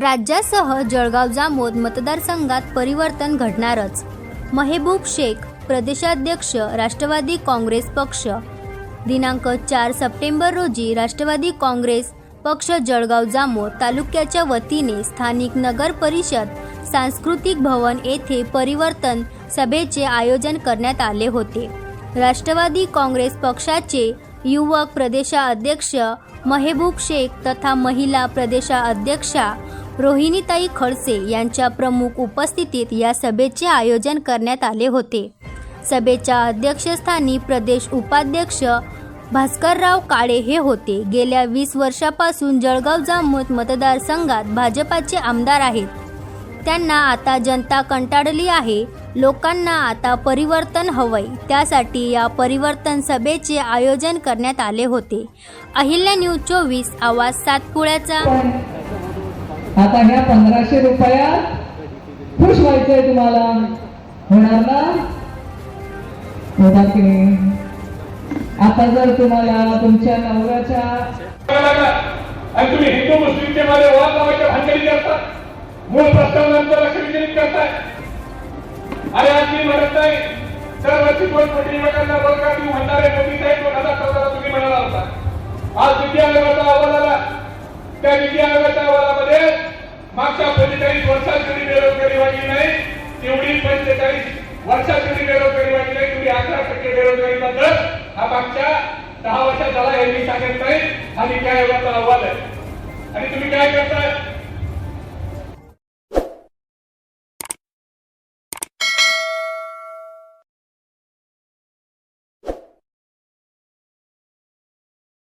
राज्यासह जळगाव जामोद मतदारसंघात परिवर्तन घडणारच. महेबूब शेख प्रदेशाध्यक्ष राष्ट्रवादी काँग्रेस पक्ष. दिनांक चार सप्टेंबर रोजी राष्ट्रवादी काँग्रेस पक्ष जळगाव जामोद तालुक्याच्या वतीने स्थानिक नगर परिषद सांस्कृतिक भवन येथे परिवर्तन सभेचे आयोजन करण्यात आले होते. राष्ट्रवादी काँग्रेस पक्षाचे युवक प्रदेशाध्यक्ष महेबूब शेख तथा महिला प्रदेशाध्यक्षा रोहिणीताई खडसे यांच्या प्रमुख उपस्थितीत या सभेचे आयोजन करण्यात आले होते. सभेच्या अध्यक्षस्थानी प्रदेश उपाध्यक्ष भास्करराव काळे हे होते. गेल्या वीस वर्षापासून जळगाव जामोद मतदारसंघात भाजपाचे आमदार आहेत. त्यांना आता जनता कंटाळली आहे. लोकांना आता परिवर्तन हवंय. त्यासाठी या परिवर्तन सभेचे आयोजन करण्यात आले होते. अहिल्या न्यूज चोवीस आवाज सातपुड्याचा. आता ह्या पंधराशे रुपयात खुश व्हायचंय तुम्हाला. होणार ना? होणार की नाही? आता जर तुम्हाला तुमच्या नवऱ्याच्या आणि तुम्ही हिंदू मुस्लिमचे मध्ये वाद लावायच्या भानगडी करता मूळ प्रस्तावनांचं लक्ष विचलित करताय अरे आज मी म्हणत नाही. दरवर्षी दोन कोटी युवकांना रोजगार देऊ म्हणणारे मोदी साहेब दोन हजार चौदाला तुम्ही म्हणाला होता. आज विद्या आयोगाचा अहवाल आला. त्या विद्या आयोगाच्या अहवालामध्ये मागच्या पंचेचाळीस वर्षात कधी बेरोजगारी वाढली नाही तेवढी पंचेचाळीस वर्षात कधी बेरोजगारी वाढली नाही तेवढी अकरा टक्के बेरोजगारीचा दर हा मागच्या दहा वर्षात झाला हे मी सांगत नाही. हा विद्या अहवाल आहे. आणि तुम्ही काय